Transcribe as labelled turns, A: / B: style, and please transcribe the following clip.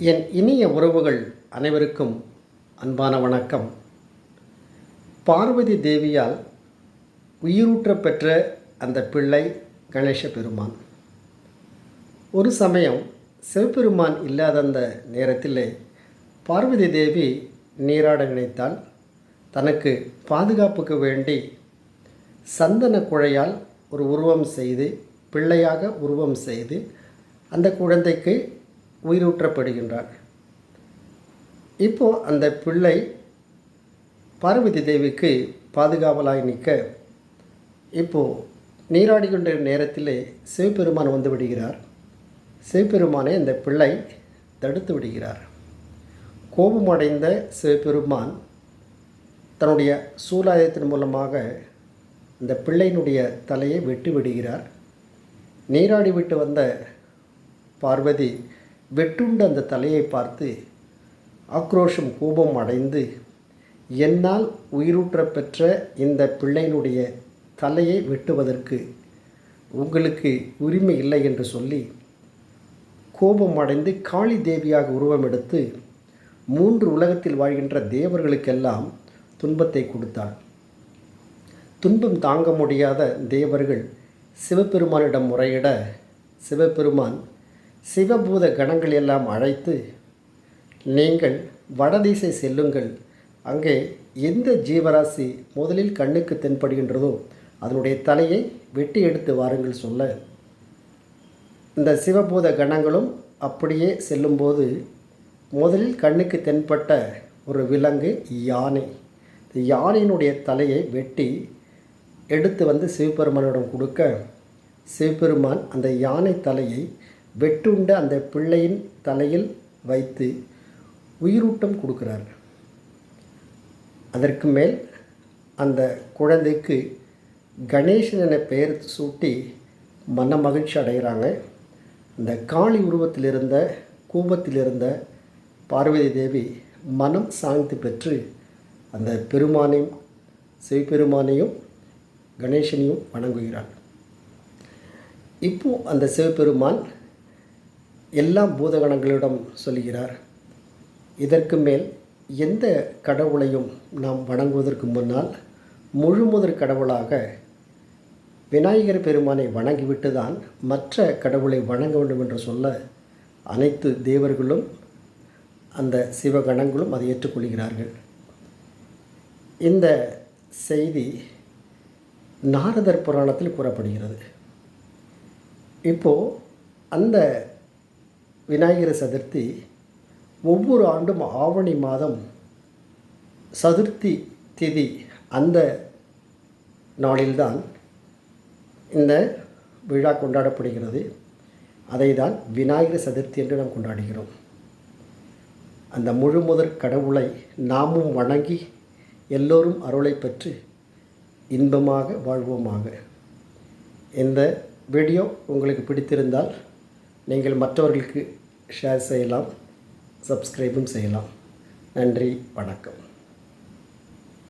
A: என் இனிய உறவுகள் அனைவருக்கும் அன்பான வணக்கம். பார்வதி தேவியால் உயிரூற்ற பெற்ற அந்த பிள்ளை கணேச பெருமான். ஒரு சமயம் சிவபெருமான் இல்லாத அந்த நேரத்திலே பார்வதி தேவி நீராட நினைத்தால் தனக்கு பாதுகாப்புக்கு வேண்டி சந்தன குழையால் ஒரு உருவம் செய்து பிள்ளையாக உருவம் செய்து அந்த குழந்தைக்கு உயிரூற்றப்படுகின்றார். இப்போ அந்த பிள்ளை பார்வதி தேவிக்கு பாதுகாவலாய் நிற்க இப்போ நீராடி கொண்ட நேரத்திலே சிவபெருமான் வந்து விடுகிறார். சிவபெருமானை அந்த பிள்ளை தடுத்து விடுகிறார். கோபமடைந்த சிவபெருமான் தன்னுடைய சூலாயத்தின் மூலமாக அந்த பிள்ளையினுடைய தலையை வெட்டி விடுகிறார். நீராடி விட்டு வந்த பார்வதி வெட்டுண்டு அந்த தலையை பார்த்து ஆக்ரோஷம் கோபம் அடைந்து என்னால் உயிரூற்ற பெற்ற இந்த பிள்ளையினுடைய தலையை வெட்டுவதற்கு உங்களுக்கு உரிமை இல்லை என்று சொல்லி கோபம் அடைந்து காளி தேவியாக உருவம் எடுத்து மூன்று உலகத்தில் வாழ்கின்ற தேவர்களுக்கெல்லாம் துன்பத்தை கொடுத்தாள். துன்பம் தாங்க முடியாத தேவர்கள் சிவபெருமானிடம் முறையிட சிவபெருமான் சிவபூத கணங்கள் எல்லாம் அழைத்து நீங்கள் வடதிசை செல்லுங்கள். அங்கே எந்த ஜீவராசி முதலில் கண்ணுக்கு தென்படுகின்றதோ அதனுடைய தலையை வெட்டி எடுத்து வாருங்கள் சொல்ல. இந்த சிவபூத கணங்களும் அப்படியே செல்லும்போது முதலில் கண்ணுக்கு தென்பட்ட ஒரு விலங்கு யானை. இந்த யானையினுடைய தலையை வெட்டி எடுத்து வந்து சிவபெருமானிடம் கொடுக்க சிவபெருமான் அந்த யானை தலையை வெட்டுண்ட அந்த பிள்ளையின் தலையில் வைத்து உயிரூட்டம் கொடுக்குறார். அதற்கு மேல் அந்த குழந்தைக்கு கணேசன் என பெயர் சூட்டி மன மகிழ்ச்சி அடைகிறாங்க. அந்த காளி உருவத்தில் இருந்த கூபத்தில் இருந்த பார்வதி தேவி மனம் சாந்தி பெற்று அந்த பெருமானையும் சிவபெருமானையும் கணேசனையும் வணங்குகிறாள். இப்போ அந்த சிவபெருமான் எல்லா பூதகணங்களிடம் சொல்கிறார் இதற்கு மேல் எந்த கடவுளையும் நாம் வணங்குவதற்கு முன்னால் முழு முதற் கடவுளாக விநாயகர் பெருமானை வணங்கிவிட்டு தான் மற்ற கடவுளை வணங்க வேண்டும் என்று சொல்ல அனைத்து தேவர்களும் அந்த சிவகணங்களும் அதை ஏற்றுக்கொள்கிறார்கள். இந்த செய்தி நாரதர் புராணத்தில் கூறப்படுகிறது. இப்போது அந்த விநாயகர் சதுர்த்தி ஒவ்வொரு ஆண்டும் ஆவணி மாதம் சதுர்த்தி திதி அந்த நாளில்தான் இந்த விழா கொண்டாடப்படுகிறது. அதை தான் விநாயகர் சதுர்த்தி என்று நாம் கொண்டாடுகிறோம். அந்த முழுமுதற் கடவுளை நாமும் வணங்கி எல்லோரும் அருளை பெற்று இன்பமாக வாழ்வோமாக. இந்த வீடியோ உங்களுக்கு பிடித்திருந்தால் நீங்கள் மற்றவர்களுக்கு ஷேர் செய்யலாம் சப்ஸ்கிரைபும் செய்யலாம். நன்றி வணக்கம்.